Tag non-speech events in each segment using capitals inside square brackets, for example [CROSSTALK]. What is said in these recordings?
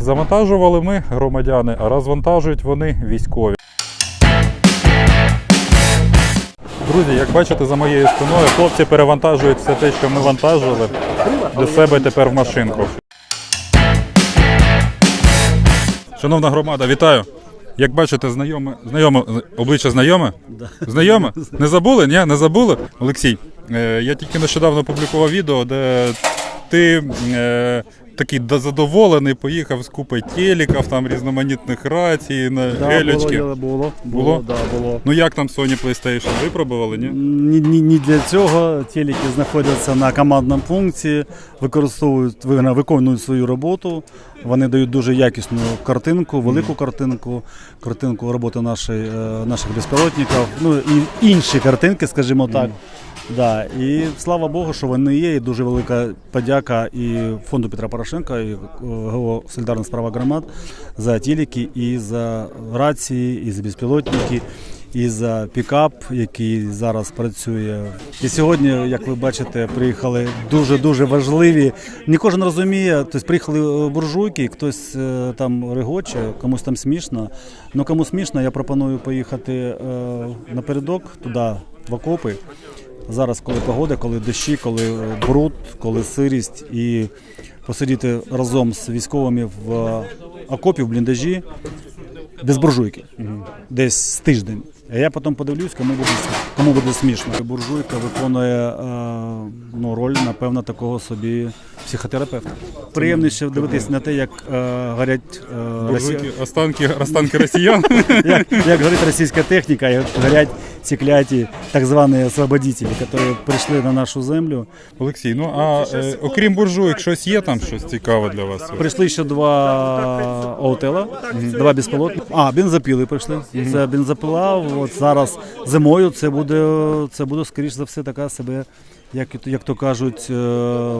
Завантажували ми громадяни, а розвантажують вони військові. Друзі, як бачите, за моєю спиною хлопці перевантажують все те, що ми вантажили до себе тепер в машинку. Шановна громада, вітаю! Як бачите, знайоме, знайоме обличчя знайоме? Знайоме? [LAUGHS] Не забули? Ні, не забули? Олексій, е, я тільки нещодавно публікував відео, де ти е, такий задоволений, поїхав з купою телеків, там різноманітних рацій, на Да, гелечки. було, було, Було? було, да, було. Ну як там Sony PlayStation? Випробували, ні? Ні, ні, ні для цього телеки знаходяться на командному пункті, використовують, виконують свою роботу. Вони дають дуже якісну картинку, велику картинку, картинку роботи нашої, е, наших безпілотників, ну і інші картинки, скажімо так. Да, і слава Богу, що вони є. І дуже велика подяка і фонду Петра Порошенка, і е, ГО Солідарна справа громад за телеки, і за рації, і за безпілотники, і за пікап, який зараз працює. І сьогодні, як ви бачите, приїхали дуже дуже важливі. Не кожен розуміє, тобто приїхали е, буржуйки, хтось е, там регоче, комусь там смішно. Ну кому смішно, я пропоную поїхати е, напередок туди, в окопи. Зараз, коли погода, коли дощі, коли е, бруд, коли сирість, і посидіти разом з військовими в е, окопі, в бліндажі без буржуйки, десь з тиждень. А я потім подивлюсь, кому буде, кому буде смішно. Буржуйка виконує е, ну, роль, напевно, такого собі психотерапевта. Приємніше дивитись на те, як горять. Буржуйки, останки, останки росіян. [LAUGHS] як, як горить російська техніка, як горять ці кляті так звані освободителі, які прийшли на нашу землю. Олексій, ну а е, окрім буржуйок, щось є там щось цікаве для вас? Прийшли ще два отела, два безпілотні. А, бензопіли прийшли. Це бензопила. От зараз зимою це буде, це буде скоріш за все така себе, як, як то кажуть, е,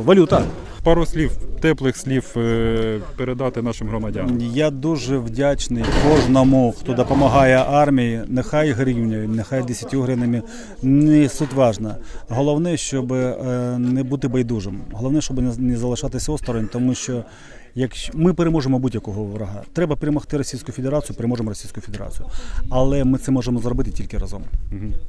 валюта. Пару слів, теплих слів е, передати нашим громадянам. Я дуже вдячний кожному, хто допомагає армії, нехай гривнею, нехай 10 гривнями, не суть важна. Головне, щоб е, не бути байдужим. Головне, щоб не, залишатися осторонь, тому що якщо ми переможемо будь-якого ворога, треба перемогти Російську Федерацію, переможемо Російську Федерацію. Але ми це можемо зробити тільки разом.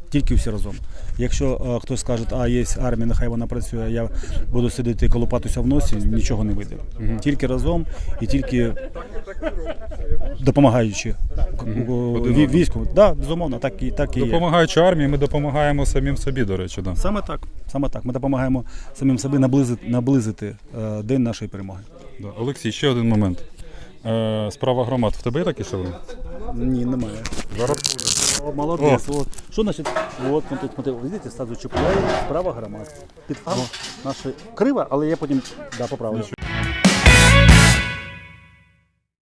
Тільки всі разом. Якщо е, хтось скаже, а є армія, нехай вона працює, я буду сидіти і колупатися в носі, нічого не вийде. Тільки разом і тільки допомагаючи війську. Да, безумовно, так і так і є. Допомагаючи армії, ми допомагаємо самим собі, до речі. Да. Саме так, саме так. Ми допомагаємо самим собі наблизити, наблизити е, день нашої перемоги. Да. Олексій, ще один момент. Е, справа громад. В тебе є такі шеврони? Ні, немає. Зараз О, молодець. От. Що значить? От ми тут смотри, видите, сразу чіпляє справа громад. Під наша крива, але я потім да, поправлю.